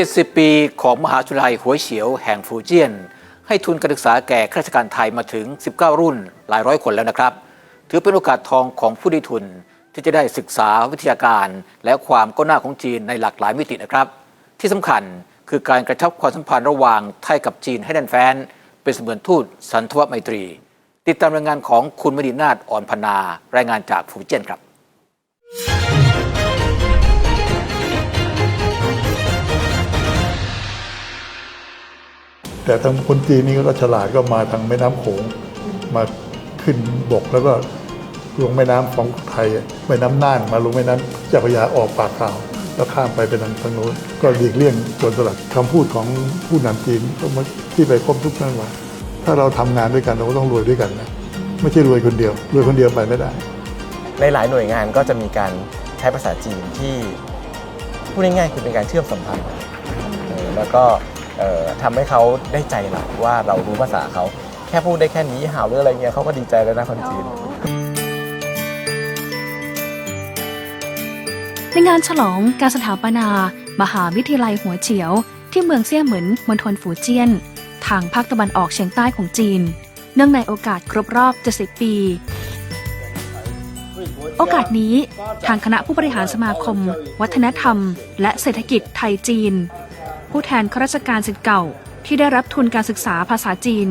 70 ปีของมหาวิทยาลัยหัวเฉียวแห่งฟูเจียน ให้ทุนการศึกษาแก่ข้าราชการไทยมาถึง 19 รุ่นหลายร้อยคนแล้วนะครับ ถือเป็นโอกาสทองของผู้ได้ทุนที่จะได้ศึกษาวิทยาการ และความก้าวหน้าของจีนในหลากหลายมิตินะครับ ที่สำคัญคือการกระชับความสัมพันธ์ระหว่างไทยกับจีนให้แน่นแฟ้น เป็นเสมือนทูตสันทวไมตรี ติดตามรายงานของคุณมณีนาฏอ่อนพนา รายงานจากฟูเจียนครับ แต่ทางคนจีนนี่ก็ฉลาดก็มาทางแม่น้ำโขงมาขึ้นบกแล้วก็ลงแม่น้ำของไทยแม่น้ำน่านมาลงแม่น้ำเจ้าพระยาออกปากอ่าวแล้วข้ามไปเป็นทางทางโน้นก็หลีกเลี่ยงจรสลัดคำพูดของผู้นำจีนก็มาที่ไปพบทุกท่านว่าถ้าเราทำงานด้วยกันเราก็ต้องรวยด้วยกันนะไม่ใช่รวยคนเดียวรวยคนเดียวไปไม่ได้ในหลายหน่วยงานก็จะมีการใช้ภาษาจีนที่พูดง่ายๆคือเป็นการเชื่อมสัมพันธ์เออแล้วก็ ทำให้เขาได้ใจเราว่าเรารู้ภาษาเขาแค่พูดได้แค่นี้หาวหรืออะไรเงี้ยเขาก็ดีใจแล้วนะคนจีน ในงานฉลองการสถาปนา มหาวิทยาลัยหัวเฉียว ที่เมืองเซี่ยเหมินมณฑลฝูเจี้ยน ทางภาคตะวันออกเฉียงใต้ของจีน เนื่องในโอกาสครบรอบ 70 ปี โอกาสนี้ทางคณะผู้บริหารสมาคม วัฒนธรรม และเศรษฐกิจไทยจีน ผู้แทนข้าราชการสิทธิ์เก่า ที่ได้รับทุนการศึกษาภาษาจีน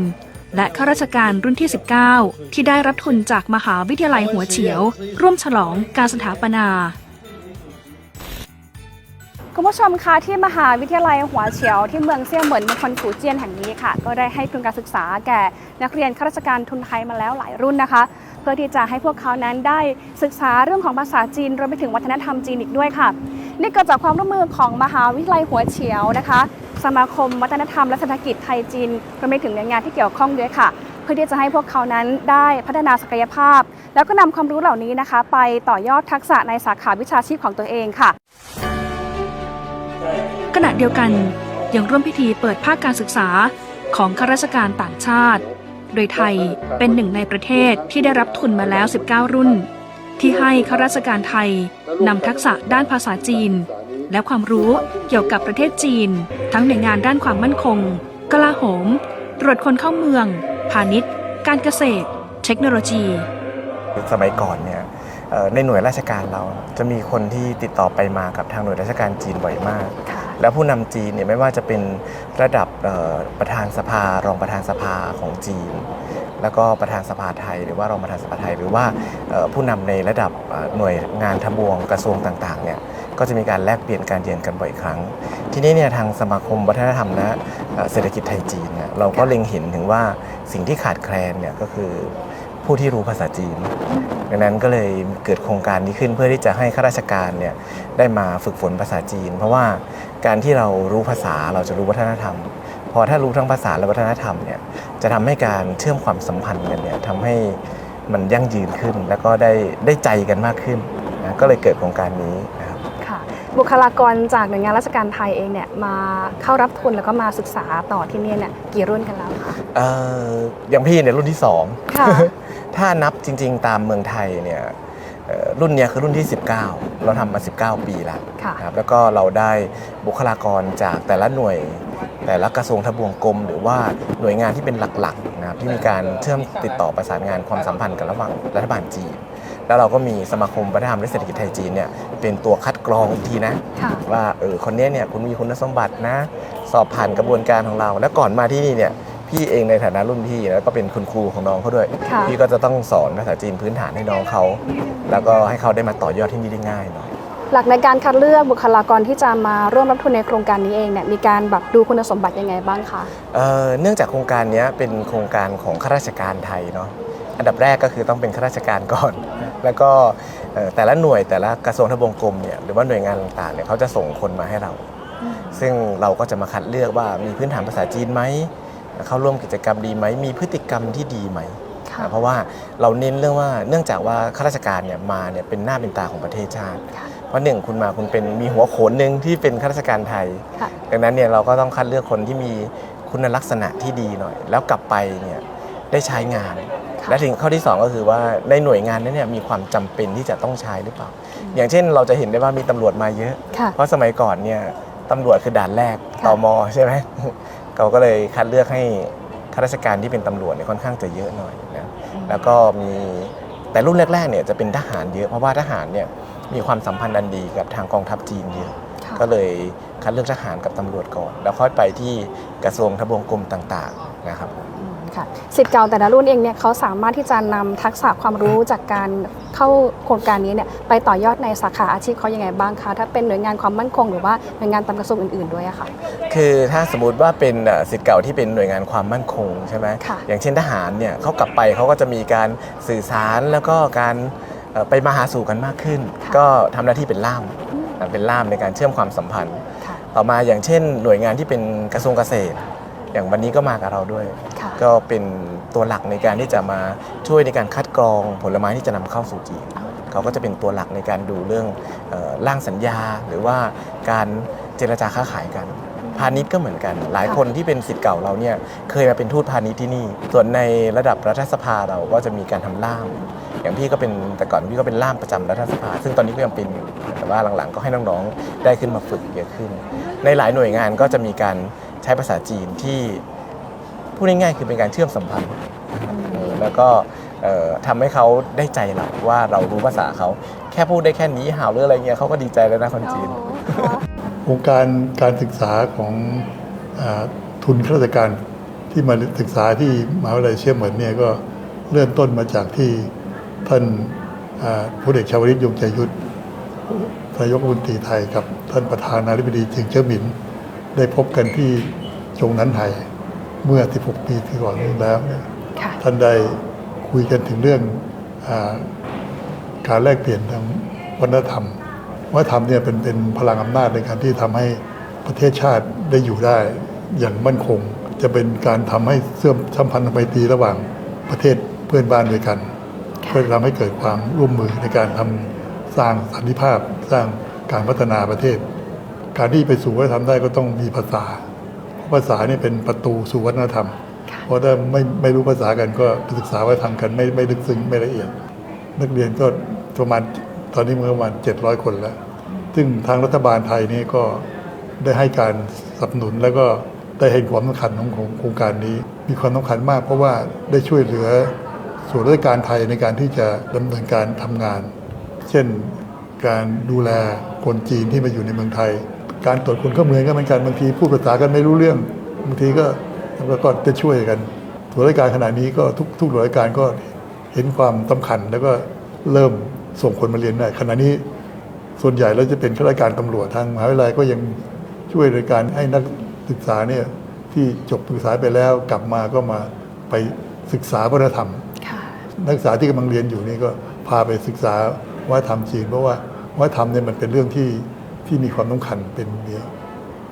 และข้าราชการรุ่นที่ 19 ที่ได้รับทุนจากมหาวิทยาลัยหัวเฉียว ร่วมฉลองการสถาปนาคุณผู้ชมคะที่มหาวิทยาลัยหัวเฉียวที่เมืองเซี่ยเหมินมณฑลฝูเจี้ยนแห่งนี้ค่ะ ก็ได้ให้ทุนการศึกษาแก่นักเรียนข้าราชการทุนไทยมาแล้วหลายรุ่นนะคะ เพื่อที่จะให้พวกเขานั้นได้ศึกษาเรื่องของภาษาจีนรวมไปถึงวัฒนธรรมจีนอีกด้วยค่ะ นี่เกิดจากความร่วมมือของมหาวิทยาลัยหัวเฉียวนะคะ สมาคมวัฒนธรรมและเศรษฐกิจไทยจีนรวมไปถึงหน่วยงานที่เกี่ยวข้องด้วยค่ะ เพื่อที่จะให้พวกเขานั้นได้พัฒนาศักยภาพ แล้วก็นำความรู้เหล่านี้นะคะ ไปต่อยอดทักษะในสาขาวิชาชีพของตัวเองค่ะ ขณะเดียวกันยังร่วมพิธีเปิดภาคการศึกษาของข้าราชการต่างชาติ โดยไทยเป็นหนึ่งในประเทศที่ได้รับทุนมาแล้ว 19 รุ่น ที่ให้ข้าราชการไทยนำทักษะด้านภาษาจีน และความรู้เกี่ยวกับประเทศจีน ทั้งในงานด้านความมั่นคง กลาโหม ตรวจคนเข้าเมือง พาณิชย์ การเกษตร เทคโนโลยี สมัยก่อนเนี่ยในหน่วยราชการเราจะมีคนที่ติดต่อไปมากับทางหน่วยราชการจีนบ่อยมาก แล้วผู้นำจีนเนี่ยไม่ว่าจะเป็นระดับประธานสภารองประธานสภาของจีน แล้วก็ประธานสภาไทย หรือว่ารองประธานสภาไทย หรือว่าผู้นำในระดับหน่วยงานทบวงกระทรวงต่างๆเนี่ยก็จะมีการแลกเปลี่ยนการเรียนกันบ่อยครั้ง ทีนี้เนี่ยทางสมาคมวัฒนธรรมและเอ่อเศรษฐกิจไทยจีนเนี่ยเราก็เล็งเห็นถึงว่าสิ่งที่ขาดแคลนเนี่ยก็คือผู้ที่รู้ภาษาจีน ดังนั้นก็เลยเกิดโครงการนี้ขึ้นเพื่อที่จะให้ข้าราชการเนี่ยได้มาฝึกฝนภาษาจีน เพราะว่า การที่เรารู้ภาษาเราจะรู้วัฒนธรรม พอถ้ารู้ทั้งภาษาและวัฒนธรรมเนี่ยจะทำให้การเชื่อมความสัมพันธ์กันเนี่ยทำให้มันยั่งยืนขึ้น แล้วก็ได้ได้ใจกันมากขึ้นนะก็เลยเกิดโครงการนี้นะครับค่ะบุคลากรจากหน่วยงานราชการไทยเองเนี่ยมาเข้ารับทุนแล้วก็มาศึกษาต่อที่เนี่ยเนี่ยกี่รุ่นกันแล้วคะเอ่ออย่างพี่เนี่ยรุ่นที่สองค่ะถ้านับจริง ๆ ตามเมืองไทยเนี่ยเอ่อ รุ่นเนี้ยคือรุ่นที่ 19 เราทำมา 19 ปีแล้วค่ะนะครับแล้วก็เราได้บุคลากรจากแต่ละหน่วย แต่ละกระทรวงทบวงกรมหรือว่าหน่วยงานที่เป็นหลักๆนะครับที่มีการเชื่อมติดต่อประสานงานความสัมพันธ์กันระหว่างรัฐบาลจีนแล้วเราก็มีสมาคมวัฒนธรรมและเศรษฐกิจไทยจีนเนี่ยเป็นตัวคัดกรองอีกทีนะค่ะว่าเออคนเนี้ยเนี่ยคุณมีคุณสมบัตินะ สอบผ่านกระบวนการของเรา แล้วก่อนมาที่นี่เนี่ย พี่เองในฐานะรุ่นพี่แล้วก็เป็นคุณครูของน้องเขาด้วย ค่ะ พี่ก็จะต้องสอนภาษาจีนพื้นฐานให้น้องเขา แล้วก็ให้เขาได้มาต่อยอดที่นี่ได้ง่ายหน่อย หลักในการคัดเลือกบุคลากรที่จะมาร่วมรับทุนในโครงการนี้เองเนี่ยมีการแบบดูคุณสมบัติยังไงบ้างคะ เอ่อเนื่องจากโครงการเนี้ยเป็นโครงการของข้าราชการไทยเนาะอันดับแรกก็คือต้องเป็นข้าราชการก่อน แล้วก็เอ่อแต่ละหน่วยแต่ละกระทรวงทบวงกรมเนี่ยหรือว่าหน่วยงานต่างๆเนี่ยเขาจะส่งคนมาให้เรา ซึ่งเราก็จะมาคัดเลือกว่ามีพื้นฐานภาษาจีนไหม เข้าร่วมกิจกรรมดีไหม มีพฤติกรรมที่ดีไหมค่ะเพราะว่าเราเน้นเรื่องว่าเนื่องจากว่าข้าราชการเนี่ยมาเนี่ยเป็นหน้าเป็นตาของประเทศชาติค่ะเพราะหนึ่งคุณมาคุณเป็นมีหัวโขนหนึ่งที่เป็นข้าราชการไทยค่ะดังนั้นเนี่ยเราก็ต้องคัดเลือกคนที่มีคุณลักษณะที่ดีหน่อย แล้วกลับไปเนี่ยได้ใช้งาน และถึงข้อที่ 2 ก็คือว่าในหน่วยงานนั้นเนี่ยมีความจำเป็นที่จะต้องใช้หรือเปล่า อย่างเช่นเราจะเห็นได้ว่ามีตำรวจมาเยอะค่ะเพราะสมัยก่อนเนี่ยตำรวจคือด่านแรกค่ะตมใช่ไหม เขาก็เลยคัดเลือกให้ข้าราชการที่เป็นตำรวจเนี่ยค่อนข้างจะเยอะหน่อยนะแล้วก็มีแต่รุ่นแรกๆเนี่ยจะเป็นทหารเยอะเพราะว่าทหารเนี่ยมีความสัมพันธ์อันดีกับทางกองทัพจีนเยอะค่ะก็เลยคัดเลือกทหารกับตำรวจก่อน แล้วค่อยไปที่กระทรวงทบวงกรมต่างๆนะครับอืมค่ะสิทธิ์เก่าแต่ละรุ่นเองเนี่ยเขาสามารถที่จะนำทักษะความรู้จากการ เข้าโครงการนี้เนี่ยไปต่อยอดในสาขาอาชีพเขายังไงบ้างคะถ้าเป็นหน่วยงานความมั่นคงหรือว่าหน่วยงานตามกระทรวงอื่นๆด้วยอะค่ะ คือถ้าสมมติว่าเป็นเอ่อสิทธิ์เก่าที่เป็นหน่วยงานความมั่นคงใช่ไหมค่ะอย่างเช่นทหารเนี่ยเขากลับไปเขาก็จะมีการสื่อสารแล้วก็การเอ่อไปมาหาสู่กันมากขึ้นค่ะก็ทำหน้าที่เป็นล่ามอะเป็นล่ามในการเชื่อมความสัมพันธ์ค่ะต่อมาอย่างเช่น หน่วยงานที่เป็นกระทรวงเกษตร อย่างวันนี้ก็มากับเราด้วย ค่ะ ก็เป็นตัวหลักในการที่จะมาช่วยในการคัดกรองผลไม้ที่จะนำเข้าสู่จีน เขาก็จะเป็นตัวหลักในการดูเรื่องเออร่างสัญญา หรือว่าการเจรจาค้าขายกัน พาณิชย์ก็เหมือนกัน หลายคนที่เป็นสิทธิ์เก่าเราเนี่ยเคยมาเป็นทูตพาณิชย์ที่นี่ ส่วนในระดับรัฐสภาเราก็จะมีการทำล่าม อย่างพี่ก็เป็นแต่ก่อนพี่ก็เป็นล่ามประจำรัฐสภา ซึ่งตอนนี้ก็ยังเป็นอยู่แต่ว่าหลังๆก็ให้น้องๆได้ขึ้นมาฝึกเยอะขึ้น ในหลายหน่วยงานก็จะมีการ ใช้ภาษาจีนที่พูดง่ายๆคือเป็นการเชื่อมสัมพันธ์นะครับเออแล้วก็เอ่อทำให้เขาได้ใจเราว่าเรารู้ภาษาเขาแค่พูดได้แค่นี้หาวหรืออะไรเงี้ยเขาก็ดีใจแล้วนะคนจีนโครงการการศึกษาของอาทุนข้าราชการที่มาศึกษาที่มหาวิทยาลัยเชียงเหมินเนี่ยก็เริ่มต้นมาจากที่ท่านอ่าพลเอกชาวลิตยงใจยุทธนายกรัฐมนตรีไทยกับท่านประธานาธิบดีเจิงเจิ้อหมิน ได้พบกันที่จงนั้นไทยเมื่อ 16 ปีที่ก่อนนี้แล้วเนี่ยค่ะท่านได้คุยกันถึงเรื่องอาการแลกเปลี่ยนทางวัฒนธรรมวัฒนธรรมเนี่ยเป็นเป็นพลังอำนาจในการที่ทำให้ประเทศชาติได้อยู่ได้อย่างมั่นคง จะเป็นการทำให้เสื่อมสัมพันธ์ไมตรีระหว่างประเทศเพื่อนบ้านด้วยกัน เพื่อทำให้เกิดความร่วมมือในการทำสร้างสันติภาพสร้างการพัฒนาประเทศ การที่ไปสู่วัฒนธรรมได้ก็ต้องมีภาษา ภาษาเนี่ยเป็นประตูสู่วัฒนธรรม เพราะถ้าไม่ไม่รู้ภาษากันก็ศึกษาวัฒนธรรมกันไม่ไม่ลึกซึ้งไม่ละเอียด นักเรียนก็ประมาณตอนนี้มันประมาณ 700 คนแล้ว ซึ่งทางรัฐบาลไทยนี่ก็ได้ให้การสนับสนุนแล้วก็ได้เห็นความสำคัญของของโครงการนี้ มีความสำคัญมากเพราะว่าได้ช่วยเหลือส่วนราชการไทยในการที่จะดำเนินการทำงาน เช่นการดูแลคนจีนที่มาอยู่ในเมืองไทย การตรวจคนเข้าเมืองก็เหมือนกันบางทีพูดภาษากันไม่รู้เรื่องบางทีก็แล้วก็จะช่วยกันส่วนราชการขณะนี้ก็ทุกทุกหน่วยการก็เห็นความสำคัญแล้วก็เริ่มส่งคนมาเรียนได้ขณะนี้ส่วนใหญ่แล้วจะเป็นข้าราชการตำรวจทางมหาวิทยาลัยก็ยังช่วยในการให้นักศึกษาเนี่ยที่จบศึกษาไปแล้วกลับมาก็มาไปศึกษาวัฒนธรรม นักศึกษาที่กำลังเรียนอยู่นี่ก็พาไปศึกษาวัฒนธรรมจีน เพราะว่าวัฒนธรรมเนี่ยมันเป็นเรื่องที่ ที่มีความสำคัญเป็นเนี่ย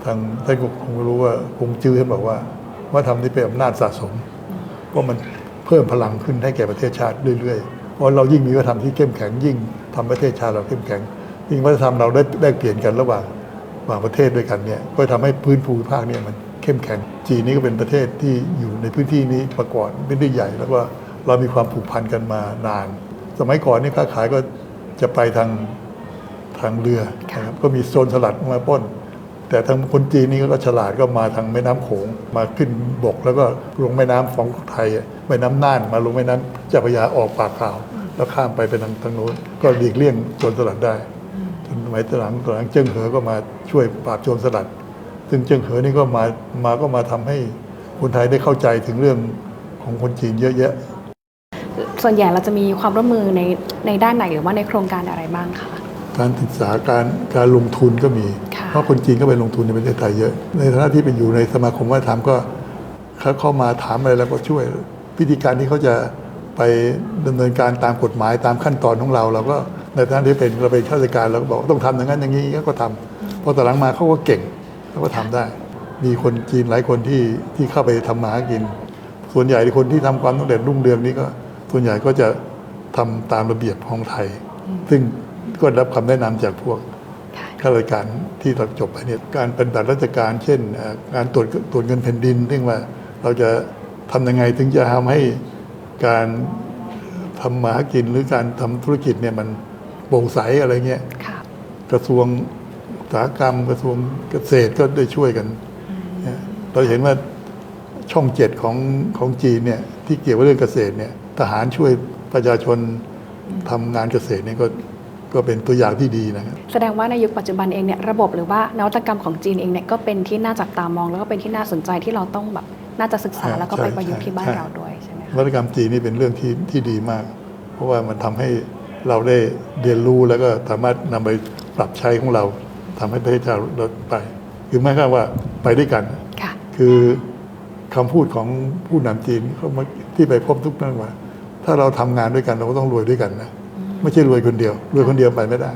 ทางท่านก็คงรู้ว่าคงจื้อท่านบอกว่าวัฒนธรรมนี่เป็นอำนาจสะสมเพราะมันเพิ่มพลังขึ้นให้แก่ประเทศชาติเรื่อยๆเพราะเรายิ่งมีวัฒนธรรมที่เข้มแข็งยิ่งทำประเทศชาติเราเข้มแข็งยิ่งวัฒนธรรมเราได้ได้เปลี่ยนกันระหว่างระหว่างประเทศด้วยกันเนี่ยก็ทำให้พื้นภูมิภาคเนี่ยมันเข้มแข็ง จีนนี่ก็เป็นประเทศที่อยู่ในพื้นที่นี้มาก่อนพื้นที่ใหญ่แล้วก็เรามีความผูกพันกันมานาน สมัยก่อนนี่ค้าขายก็จะไปทาง ทางเรือนะครับก็มีโซนสลัดมาปล้น แต่ทางคนจีนนี่ก็ฉลาดก็มาทางแม่น้ำโขงมาขึ้นบก แล้วก็ลงแม่น้ำของไทยแม่น้ำน่านมาลงแม่น้ำเจ้าพระยาออกปากอ่าว แล้วข้ามไปไปทางทางโน้นก็หลีกเลี่ยงโจรสลัดได้จนสมัยหลังตอนหลังเจิ้งเหอก็มาช่วยปราบโจรสลัด ซึ่งเจิ้งเหอนี่ก็มามาก็มาทำให้คนไทยได้เข้าใจถึงเรื่องของคนจีนเยอะแยะส่วนใหญ่เราจะมีความร่วมมือในในด้านไหนหรือว่าในโครงการอะไรบ้างคะ การศึกษาการการลงทุนก็มีค่ะเพราะคนจีนก็ไปลงทุนในประเทศไทยเยอะ ในฐานะที่เป็นอยู่ในสมาคมวัฒนธรรมก็เขาเข้ามาถามอะไรแล้วก็ช่วยวิธีการที่เขาจะไปดำเนินการตามกฎหมายตามขั้นตอนของเราเราก็ในฐานะที่เป็นเราเป็นข้าราชการเราก็บอกต้องทำอย่างนั้นอย่างนี้ก็ทำพอตอนหลังมาเขาก็เก่งเขาก็ทำได้ มีคนจีนหลายคนที่ที่เข้าไปทำมาหากิน ส่วนใหญ่คนที่ทำความสำเร็จรุ่งเรืองนี้ก็ ส่วนใหญ่ก็จะทำตามระเบียบของไทย ซึ่ง ก็ได้รับคำแนะนำจากพวกข้าราชการที่เราจบไปเนี่ยการปฏิบัติราชการ เช่นเอ่อการตรวจตรวจเงินแผ่นดินซึ่งว่าเราจะทำยังไงถึงจะทำให้การทำมาหากินหรือการทำธุรกิจเนี่ยมันโปร่งใสอะไรเงี้ยค่ะกระทรวงสาหกรรม กระทรวงเกษตรก็ได้ช่วยกันนะเราเห็นว่าช่องเจ็ดของของจีนเนี่ยที่เกี่ยวกับเรื่องเกษตรเนี่ยทหารช่วยประชาชนทำงานเกษตรเนี่ยก็ ก็เป็นตัวอย่างที่ดีนะครับแสดงว่าในยุคปัจจุบันเองเนี่ยระบบหรือว่านวัตกรรมของจีนเองเนี่ยก็เป็นที่น่าจับตามอง แล้วก็เป็นที่น่าสนใจที่เราต้องแบบน่าจะศึกษาใช่แล้วก็ไปใช่ประยุกต์ที่บ้านใช่เราด้วยใช่ไหมคะนวัตกรรมจีนนี่เป็นเรื่องที่ที่ดีมาก เพราะว่ามันทำให้เราได้เรียนรู้แล้วก็สามารถนำไปปรับใช้ของเราทำให้ประเทศชาติเราไป คือไม่ใช่ว่าไปด้วยกันค่ะคือคำพูดของผู้นำจีนเขามาที่ไปพบทุกนั่นว่า ถ้าเราทำงานด้วยกันเราก็ต้องรวยด้วยกันนะ ไม่ใช่รวยคนเดียว รวยคนเดียวไปไม่ได้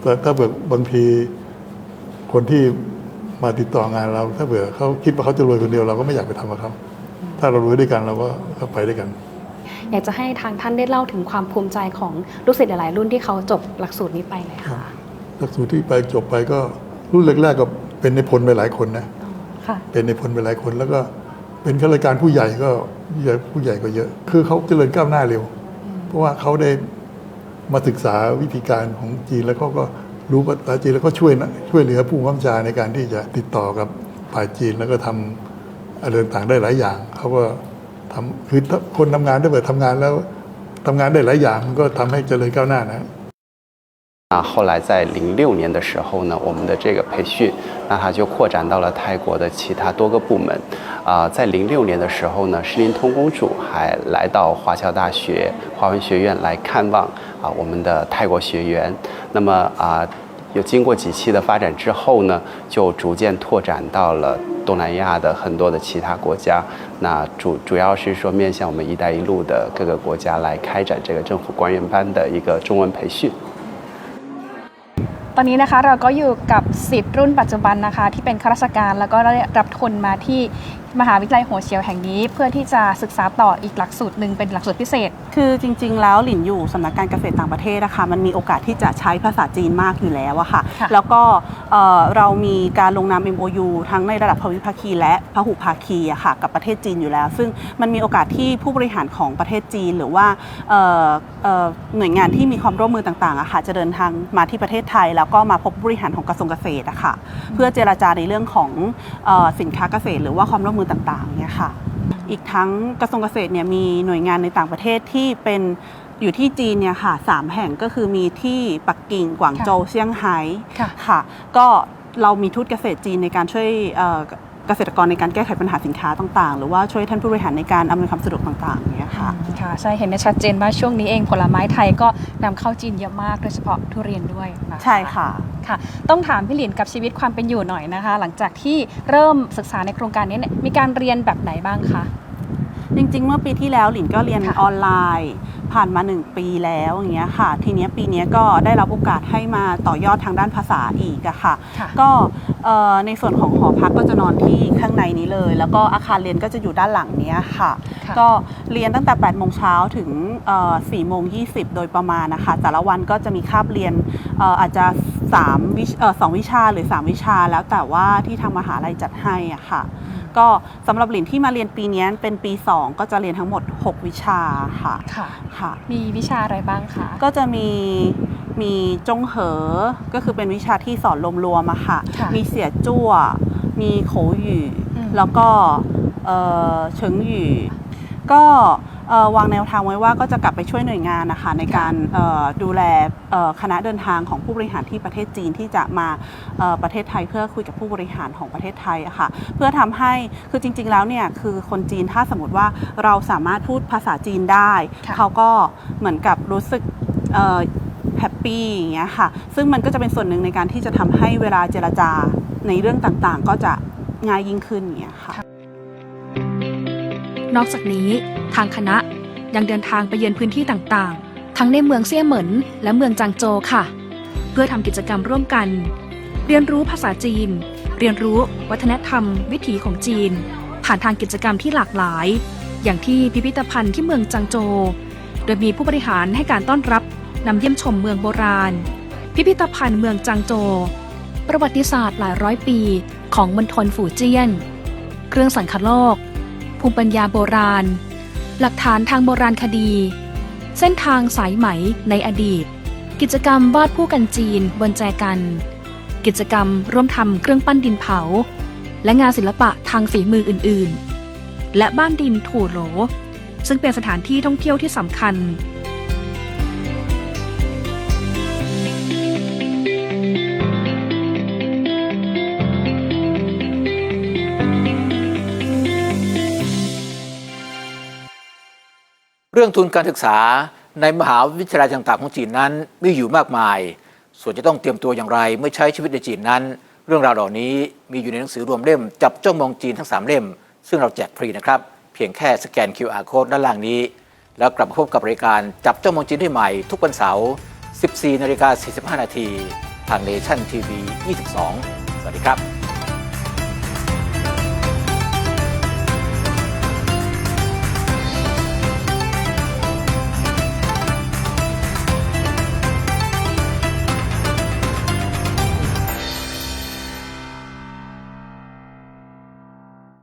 แต่ถ้าเบิกบางทีคนที่มาติดต่องานเรา ถ้าเผื่อเขาคิดว่าเขาจะรวยคนเดียวเราก็ไม่อยากไปทำกับเขาถ้าเรารวยด้วยกันเราก็ก็ไปด้วยกัน อยากจะให้ทางท่านได้เล่าถึงความภูมิใจของลูกศิษย์หลายๆรุ่นที่เขาจบหลักสูตรนี้ไปเลยค่ะหลักสูตรที่ไปจบไปก็รุ่นแรกๆก็เป็นในพลไปหลายคนนะค่ะเป็นในพลไปหลายคนแล้วก็เป็นข้าราชการผู้ใหญ่ก็ผู้ใหญ่ผู้ใหญ่ก็เยอะ คือเขาเจริญก้าวหน้าเร็ว เพราะว่าเขาได้ มาศึกษาวิธีการของจีนแล้วเขาก็รู้ภาษาจีนแล้วก็ช่วยนะช่วยเหลือผู้ร่วมชาในการที่จะติดต่อกับฝ่ายจีนแล้วก็ทำอะไรต่างได้หลายอย่างเขาก็ทำคือคนทำงานได้เปิดทำงานแล้วทำงานได้หลายอย่างมันก็ทำให้เจริญก้าวหน้านะ 那，后来在零六年的时候呢，我们的这个培训，那它就扩展到了泰国的其他多个部门。啊、在零六年的时候呢，诗林通公主还来到华侨大学华文学院来看望啊我们的泰国学员。那么啊，有经过几期的发展之后呢，就逐渐拓展到了东南亚的很多的其他国家。那主主要是说面向我们“一带一路”的各个国家来开展这个政府官员班的一个中文培训。 ตอนนี้นะคะเราก็อยู่กับสิทธิ์รุ่นปัจจุบันนะคะ ที่เป็นข้าราชการแล้วก็ได้รับทุนมาที่ มหาวิทยาลัยหัวเฉียวแห่งนี้ เพื่อที่จะศึกษาต่ออีกหลักสูตรหนึ่งเป็นหลักสูตรพิเศษ คือจริง ๆ แล้วหลินอยู่สำนักการเกษตรต่างประเทศนะคะมันมีโอกาสที่จะใช้ภาษาจีนมากอยู่แล้วอะค่ะ ค่ะ แล้วก็เอ่อเรามีการลงนาม MOU ทั้งในระดับพวิภาคี และพหุภาคีอะค่ะกับประเทศจีนอยู่แล้ว ซึ่งมันมีโอกาสที่ผู้บริหารของประเทศจีน หรือว่าเอ่อเอ่อหน่วยงานที่มีความร่วมมือต่างๆอะค่ะจะเดินทางมาที่ประเทศไทย แล้วก็มาพบผู้บริหารของกระทรวงเกษตรอะค่ะเพื่อเจราจาในเรื่องของเอ่อสินค้าเกษตร หรือว่าความร่วมมือต่างๆเนี่ยค่ะ อีกทั้งกระทรวงเกษตรเนี่ยมีหน่วยงานในต่างประเทศที่เป็นอยู่ที่จีนเนี่ยค่ะสามแห่งก็คือมีที่ปักกิ่งกวางโจวเซี่ยงไฮ้ค่ะค่ะก็เรามีทูตเกษตรจีนในการช่วย เอ่อเกษตรกรในการแก้ไขปัญหาสินค้าต่างๆ หรือว่าช่วยท่านผู้บริหารในการอำนวยความสะดวกต่างๆอย่างเงี้ยค่ะค่ะใช่เห็นได้ชัดเจนว่าช่วงนี้เองผลไม้ไทยก็นำเข้าจีนเยอะมากโดยเฉพาะทุเรียนด้วยนใช่ค่ะค่ะ ต้องถามพี่หลินกับชีวิตความเป็นอยู่หน่อยนะคะ หลังจากที่เริ่มศึกษาในโครงการนี้เนี่ยมีการเรียนแบบไหนบ้างคะ จริง ๆ เมื่อปีที่แล้วหลินก็เรียนค่ะ ออนไลน์ ผ่านมา 1 ปีแล้วอย่างเงี้ยค่ะ ทีเนี้ยปีเนี้ยก็ได้รับโอกาสให้มาต่อยอดทางด้านภาษาอีกอะค่ะ ค่ะ ก็เอ่อในส่วนของหอพักก็จะนอนที่ข้างในนี้เลย แล้วก็อาคารเรียนก็จะอยู่ด้านหลังเนี้ยค่ะ ค่ะก็เรียนตั้งแต่8โมงเช้าถึง4โมง20 โดยประมาณนะคะ แต่ละวันก็จะมีคาบเรียนเอ่ออาจจะ3วิชเอ่อสองวิชาหรือ 3 วิชาแล้วแต่ว่าที่ทางมหาลัยจัดให้อะค่ะ ก็สำหรับหลินที่มาเรียนปีเนี้ยเป็นปี 2 ก็จะเรียนทั้งหมด 6 วิชาค่ะค่ะค่ะ มีวิชาอะไรบ้างคะก็จะมีมีจงเหอ ก็คือเป็นวิชาที่สอนรวมๆอะค่ะ ค่ะมีเสียจั่ว มีโขหยู่ อืม แล้วก็เอ่อเฉิงหยู่ ก็เอ่อ วางแนวทางไว้ว่าก็จะกลับไปช่วยหน่วยงานนะคะในการเอ่อดูแลเอ่อคณะเดินทางของผู้บริหารที่ประเทศจีนที่จะมาเอ่อประเทศไทยเพื่อคุยกับผู้บริหารของประเทศไทยอะค่ะเพื่อทำให้คือจริง ๆ แล้วเนี่ยคือคนจีนถ้าสมมติว่าเราสามารถพูดภาษาจีนได้ค่ะเขาก็เหมือนกับรู้สึกแฮปปี้อย่างเงี้ยค่ะ ซึ่งมันก็จะเป็นส่วนหนึ่งในการที่จะทำให้เวลาเจรจาในเรื่องต่างๆ ก็จะง่ายยิ่งขึ้นอย่างเงี้ยค่ะ นอกจากนี้ ทางคณะยังเดินทางไปเยือนพื้นที่ต่างๆ ทั้งในเมืองเซี่ยเหมินและเมืองจางโจวค่ะ เพื่อทำกิจกรรมร่วมกัน เรียนรู้ภาษาจีน เรียนรู้วัฒนธรรม วิถีของจีน ผ่านทางกิจกรรมที่หลากหลาย อย่างที่พิพิธภัณฑ์ที่เมืองจางโจวโดยมีผู้บริหารให้การต้อนรับนำเยี่ยมชมเมืองโบราณ พิพิธภัณฑ์เมืองจางโจวประวัติศาสตร์หลายร้อยปีของมณฑลฝูเจี้ยน เครื่องสังคโลก ภูมิปัญญาโบราณ หลักฐานทางโบราณคดี เส้นทางสายไหมในอดีต กิจกรรมวาดผู้กันจีนบนแจกัน กิจกรรมร่วมทำเครื่องปั้นดินเผา และงานศิลปะทางฝีมืออื่น ๆ และบ้านดินถูโหล ซึ่งเป็นสถานที่ท่องเที่ยวที่สำคัญ เรื่องทุนการศึกษาในมหาวิทยาลัยต่าง ๆ ของจีนนั้นมีอยู่มากมาย ส่วนจะต้องเตรียมตัวอย่างไรเมื่อใช้ชีวิตในจีนนั้น เรื่องราวเหล่านี้มีอยู่ในหนังสือรวมเล่ม จับจ้องมองจีนทั้ง 3 เล่ม ซึ่งเราแจกฟรีนะครับ เพียงแค่สแกน QR code ด้านล่างนี้ แล้วกลับมาพบกับรายการจับจ้องมองจีนได้ใหม่ ทุกวันเสาร์ 14นาฬิกา45นาทีทางเนชั่นทีวี 22 สวัสดีครับ